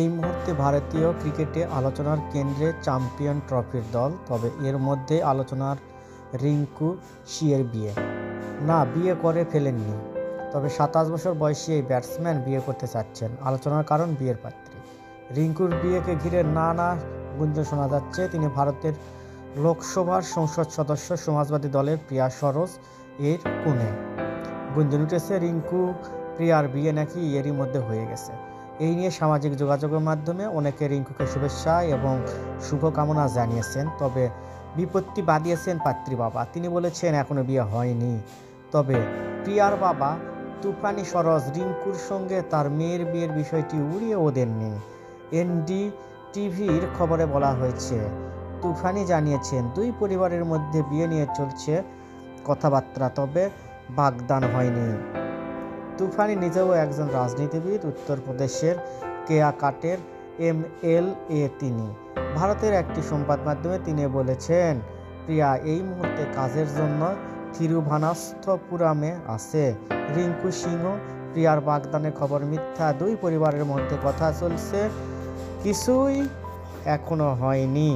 এই মুহূর্তে ভারতীয় ক্রিকেটে আলোচনার কেন্দ্রে চ্যাম্পিয়ন ট্রফির দল, তবে এর মধ্যে আলোচনার রিঙ্কু শিয়ের বিয়ে। না, বিয়ে করে ফেলেননি, তবে সাতাশ বছর বয়সী এই ব্যাটসম্যান বিয়ে করতে চাচ্ছেন। আলোচনার কারণ বিয়ের পাত্রী। রিঙ্কুর বিয়েকে ঘিরে নানা গুঞ্জন শোনা যাচ্ছে। তিনি ভারতের লোকসভার সংসদ সদস্য, সমাজবাদী দলের প্রিয়া সরোজ এর কোণে গুঞ্জন উঠেছে, রিঙ্কু, প্রিয়ার বিয়ে নাকি এরই মধ্যে হয়ে গেছে। এই নিয়ে সামাজিক যোগাযোগের মাধ্যমে অনেকে রিঙ্কুকে শুভেচ্ছা এবং শুভকামনা জানিয়েছেন, তবে বিপত্তি বাদিয়েছেন পাত্রী বাবা তিনি বলেছেন, এখনও বিয়ে হয়নি। তবে প্রিয়ার বাবা তুফানি সরজ রিঙ্কুর সঙ্গে তার মেয়ের বিয়ের বিষয়টি উড়িয়েও দেননি এনডি টিভির খবরে বলা হয়েছে, তুফানি জানিয়েছেন, দুই পরিবারের মধ্যে বিয়ে নিয়ে চলছে কথাবার্তা, তবে বাগদান হয়নি। তুফানি নিজেও একজন রাজনীতিবিদ, উত্তরপ্রদেশের কেয়াকাটের এম এল এ তিনি। ভারতের একটি সংবাদ মাধ্যমে তিনি বলেছেন, প্রিয়া, এই মুহূর্তে কাজের জন্য থিরুভানাস্থপুরামে আছে। রিঙ্কু সিংহ, প্রিয়ার বাগদানের খবর মিথ্যা, দুই পরিবারের মধ্যে কথা চলছে, কিছুই এখনও হয়নি।